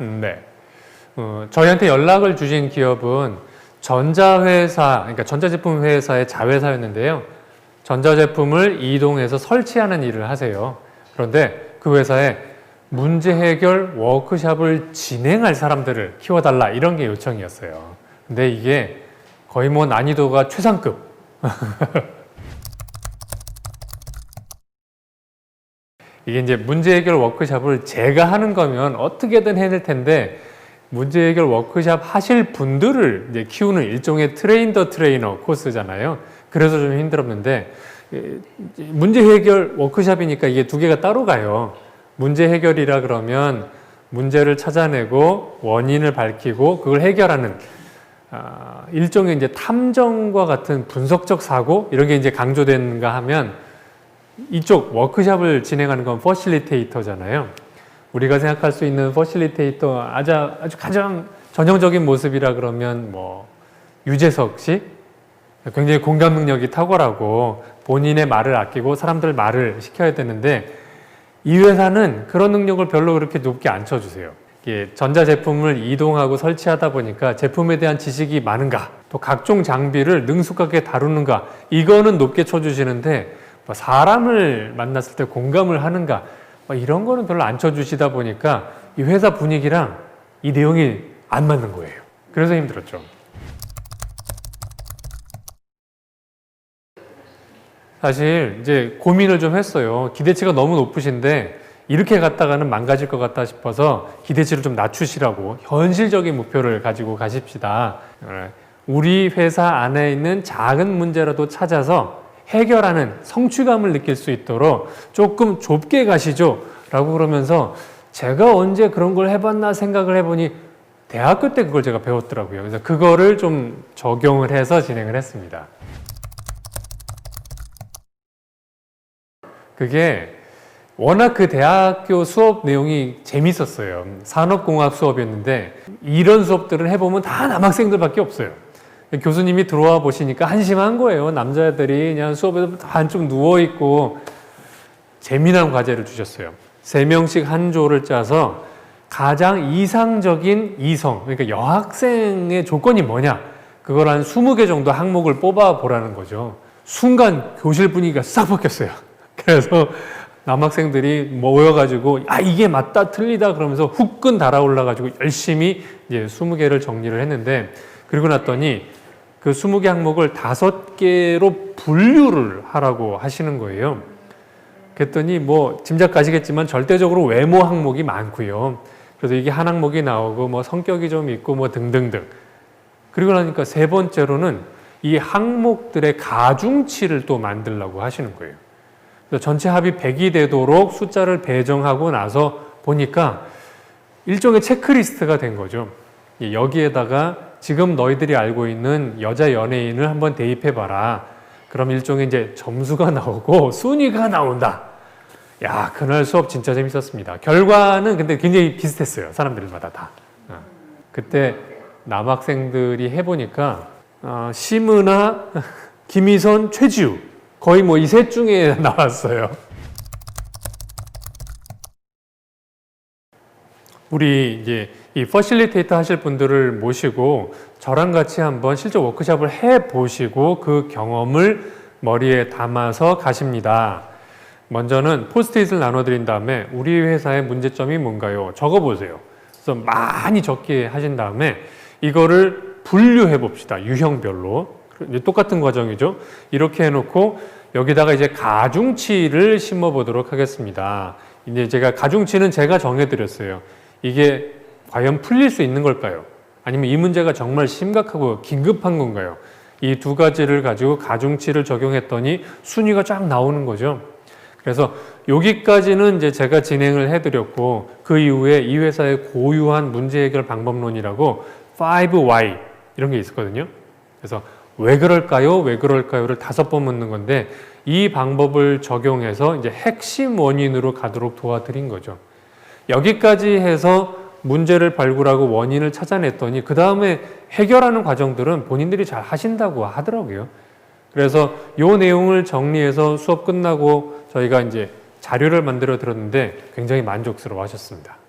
네. 어, 저희한테 연락을 주신 기업은 전자회사, 그러니까 전자제품 회사의 자회사였는데요. 전자제품을 이동해서 설치하는 일을 하세요. 그런데 그 회사에 문제 해결 워크샵을 진행할 사람들을 키워달라 이런 게 요청이었어요. 근데 이게 거의 뭐 난이도가 최상급. 이게 이제 문제 해결 워크샵을 제가 하는 거면 어떻게든 해낼 텐데 문제 해결 워크샵 하실 분들을 이제 키우는 일종의 트레인 더 트레이너 코스잖아요. 그래서 좀 힘들었는데 에, 문제 해결 워크샵이니까 이게 두 개가 따로 가요. 문제 해결이라 그러면 문제를 찾아내고 원인을 밝히고 그걸 해결하는 아, 일종의 이제 탐정과 같은 분석적 사고 이런 게 이제 강조되는가 하면 이쪽 워크샵을 진행하는 건 퍼실리테이터잖아요. 우리가 생각할 수 있는 퍼실리테이터 아주, 아주 가장 전형적인 모습이라 그러면 뭐 유재석 씨 굉장히 공감 능력이 탁월하고 본인의 말을 아끼고 사람들 말을 시켜야 되는데 이 회사는 그런 능력을 별로 그렇게 높게 안 쳐주세요. 전자제품을 이동하고 설치하다 보니까 제품에 대한 지식이 많은가, 또 각종 장비를 능숙하게 다루는가, 이거는 높게 쳐주시는데 뭐 사람을 만났을 때 공감을 하는가, 뭐 이런 거는 별로 안 쳐주시다 보니까 이 회사 분위기랑 이 내용이 안 맞는 거예요. 그래서 힘들었죠. 사실 이제 고민을 좀 했어요. 기대치가 너무 높으신데 이렇게 갔다가는 망가질 것 같다 싶어서 기대치를 좀 낮추시라고 현실적인 목표를 가지고 가십시다. 우리 회사 안에 있는 작은 문제라도 찾아서 해결하는 성취감을 느낄 수 있도록 조금 좁게 가시죠. 라고 그러면서 제가 언제 그런 걸 해봤나 생각을 해보니 대학교 때 그걸 제가 배웠더라고요. 그래서 그거를 좀 적용을 해서 진행을 했습니다. 그게 워낙 그 대학교 수업 내용이 재밌었어요. 산업공학 수업이었는데 이런 수업들을 해보면 다 남학생들밖에 없어요. 교수님이 들어와 보시니까 한심한 거예요. 남자들이 그냥 수업에서 한쪽 누워있고 재미난 과제를 주셨어요. 세 명씩 한 조를 짜서 가장 이상적인 이성, 그러니까 여학생의 조건이 뭐냐? 그걸 한 20개 정도 항목을 뽑아 보라는 거죠. 순간 교실 분위기가 싹 바뀌었어요. 그래서 남학생들이 모여가지고 아 이게 맞다 틀리다 그러면서 후끈 달아올라가지고 열심히 이제 20개를 정리를 했는데 그리고 났더니 그 20개 항목을 다섯 개로 분류를 하라고 하시는 거예요. 그랬더니 뭐 짐작 가시겠지만 절대적으로 외모 항목이 많고요. 그래서 이게 한 항목이 나오고 뭐 성격이 좀 있고 뭐 등등등. 그리고 나니까 세 번째로는 이 항목들의 가중치를 또 만들라고 하시는 거예요. 전체 합이 100이 되도록 숫자를 배정하고 나서 보니까 일종의 체크리스트가 된 거죠. 여기에다가 지금 너희들이 알고 있는 여자 연예인을 한번 대입해봐라. 그럼 일종의 이제 점수가 나오고 순위가 나온다. 야, 그날 수업 진짜 재밌었습니다. 결과는 근데 굉장히 비슷했어요. 사람들마다 다. 어. 그때 남학생들이 해보니까, 어, 심은아, 김희선, 최지우. 거의 뭐 이 셋 중에 나왔어요. 우리 이제 이 퍼실리테이터 하실 분들을 모시고 저랑 같이 한번 실제 워크샵을 해 보시고 그 경험을 머리에 담아서 가십니다. 먼저는 포스트잇을 나눠드린 다음에 우리 회사의 문제점이 뭔가요? 적어보세요. 그래서 많이 적게 하신 다음에 이거를 분류해 봅시다. 유형별로. 똑같은 과정이죠. 이렇게 해놓고 여기다가 이제 가중치를 심어 보도록 하겠습니다. 이제 제가 가중치는 제가 정해드렸어요. 이게 과연 풀릴 수 있는 걸까요? 아니면 이 문제가 정말 심각하고 긴급한 건가요? 이 두 가지를 가지고 가중치를 적용했더니 순위가 쫙 나오는 거죠. 그래서 여기까지는 이제 제가 진행을 해드렸고 그 이후에 이 회사의 고유한 문제 해결 방법론이라고 5Y 이런 게 있었거든요. 그래서 왜 그럴까요? 왜 그럴까요?를 다섯 번 묻는 건데 이 방법을 적용해서 이제 핵심 원인으로 가도록 도와드린 거죠. 여기까지 해서 문제를 발굴하고 원인을 찾아냈더니 그 다음에 해결하는 과정들은 본인들이 잘 하신다고 하더라고요. 그래서 요 내용을 정리해서 수업 끝나고 저희가 이제 자료를 만들어 들었는데 굉장히 만족스러워 하셨습니다.